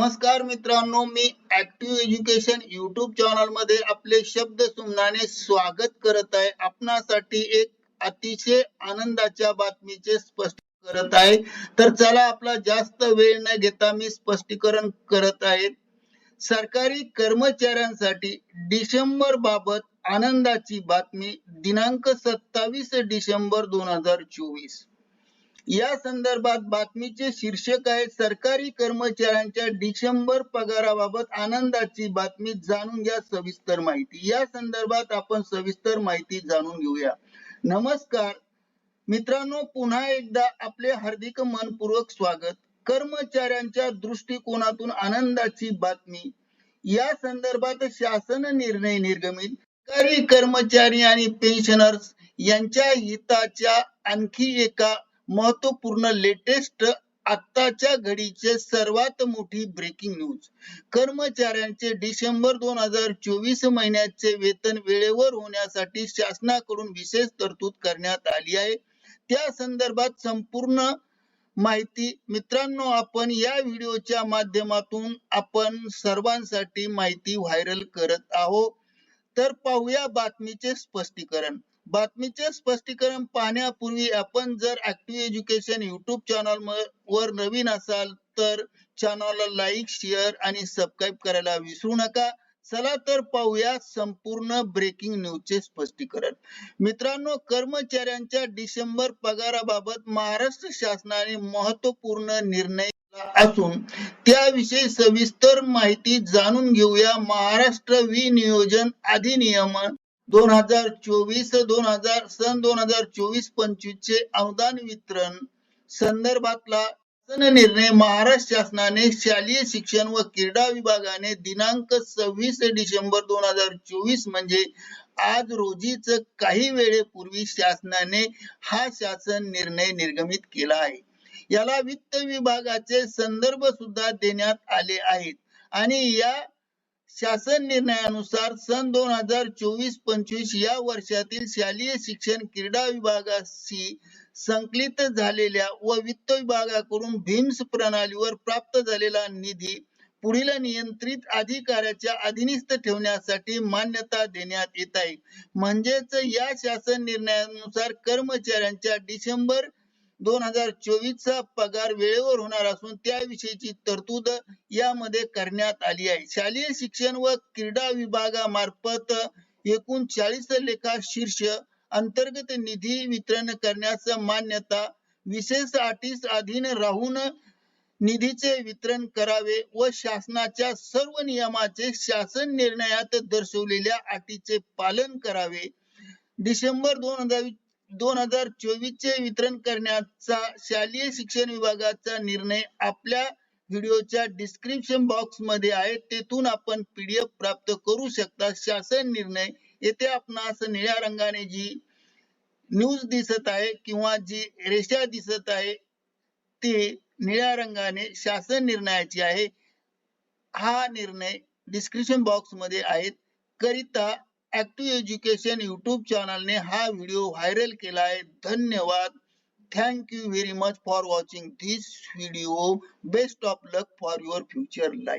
नमस्कार मित्रांनो मी ऍक्टिव्ह एज्युकेशन युट्यूब चॅनलमध्ये आपले शब्द सुमनाने स्वागत करत आहे. आपणासाठी एक अतिशय आनंदाच्या बातमीचे स्पष्ट करत आहे. तर चला आपला जास्त वेळ न घेता मी स्पष्टीकरण करत आहे. सरकारी कर्मचाऱ्यांसाठी डिसेंबर बाबत आनंदाची बातमी दिनांक सत्तावीस डिसेंबर दोन हजार चोवीस. या संदर्भात बातमीचे शीर्षक आहे सरकारी कर्मचाऱ्यांच्या डिसेंबर पगाराबाबत आनंदाची बातमी जाणून घ्या सविस्तर माहिती. या संदर्भात आपण सविस्तर माहिती जाणून घेऊया. नमस्कार. मित्रांनो पुन्हा एकदा आपले हार्दिक मनपूर्वक स्वागत. कर्मचाऱ्यांच्या दृष्टिकोनातून आनंदाची बातमी. या संदर्भात शासन निर्णय निर्गमित. सरकारी कर्मचारी आणि पेन्शनर्स यांच्या हिताच्या आणखी एका महत्त्वपूर्ण लेटेस्ट आत्ताच्या घडीचे सर्वात मोठी ब्रेकिंग न्यूज कर्मचाऱ्यांचे डिसेंबर दोन हजार चोवीस महिन्याचे वेतन वेळेवर होण्यासाठी शासनाकडून विशेष तरतूद करण्यात आली आहे. त्या संदर्भात संपूर्ण माहिती मित्रांनो आपण या व्हिडिओच्या माध्यमातून आपण सर्वांसाठी माहिती व्हायरल करत आहोत. तर पाहूया बातमीचे स्पष्टीकरण. बातमीचे स्पष्टीकरण पाहण्यापूर्वी आपण जर ऍक्टिव्ह एज्युकेशन युट्यूब चॅनल वर नवीन असाल तर चॅनलला लाईक शेअर आणि सबस्क्राईब करायला विसरू नका. चला तर पाहूया संपूर्ण ब्रेकिंग न्यूजचे स्पष्टीकरण. मित्रांनो कर्मचाऱ्यांच्या डिसेंबर पगाराबाबत महाराष्ट्र शासनाने महत्त्वपूर्ण निर्णय असून त्याविषयी सविस्तर माहिती जाणून घेऊया. महाराष्ट्र विनियोजन अधिनियम दोन हजार चोवीस दोन हजार सन दोन हजार चोवीस पंचवीस चे अनुदान वितरण संदर्भातला शासन निर्णय महाराष्ट्र शासनाने शालेय शिक्षण व क्रीडा विभागाने दिनांक सव्वीस डिसेंबर दोन हजार चोवीस म्हणजे आज रोजीच काही वेळेपूर्वी शासनाने हा शासन निर्णय निर्गमित केला आहे. याला वित्त विभागाचे संदर्भ सुद्धा देण्यात आले आहेत. आणि या शासन निर्णयानुसार सन दोन हजार चोवीस पंचवीस या वर्षातील शालेय शिक्षण क्रीडा विभागाशी संकलित झालेल्या व वित्त विभागाकडून भीम्स प्रणालीवर प्राप्त झालेला निधी पुढील नियंत्रित अधिकाऱ्याच्या अधीनस्थ ठेवण्यासाठी मान्यता देण्यात येत आहे. म्हणजेच या शासन निर्णयानुसार कर्मचाऱ्यांच्या डिसेंबर दोन हजार चोवीस चा पगार वेळेवर होणार असून त्याविषयीची तरतूद यामध्ये करण्यात आली आहे. शालेय शिक्षण व क्रीडा विभागामार्फत एकूण चाळीस लेखा शीर्ष अंतर्गत निधी वितरण करण्यास मान्यता विशेष अटीस अधीन राहून निधीचे वितरण करावे व शासनाच्या सर्व नियमाचे शासन निर्णयात दर्शवलेल्या अटीचे पालन करावे. डिसेंबर दोन हजार दोन हजार चोवीस चे वितरण करण्याचा शालेय शिक्षण विभागाचा निर्णय आपल्या व्हिडिओच्या डिस्क्रिप्शन बॉक्समध्ये आहे. तेथून आपण पीडीएफ प्राप्त करू शकता. शासन निर्णय येथे आपणास निळ्या रंगाने जी न्यूज दिसत आहे किंवा जी रेषा दिसत आहे ती निळ्या रंगाने शासन निर्णयाची आहे. हा निर्णय डिस्क्रिप्शन बॉक्समध्ये आहेत. करिता ऍक्टिव्ह एज्युकेशन चैनल ने हा वीडियो वायरल के धन्यवाद। Thank you very much for watching this video best of luck for your future life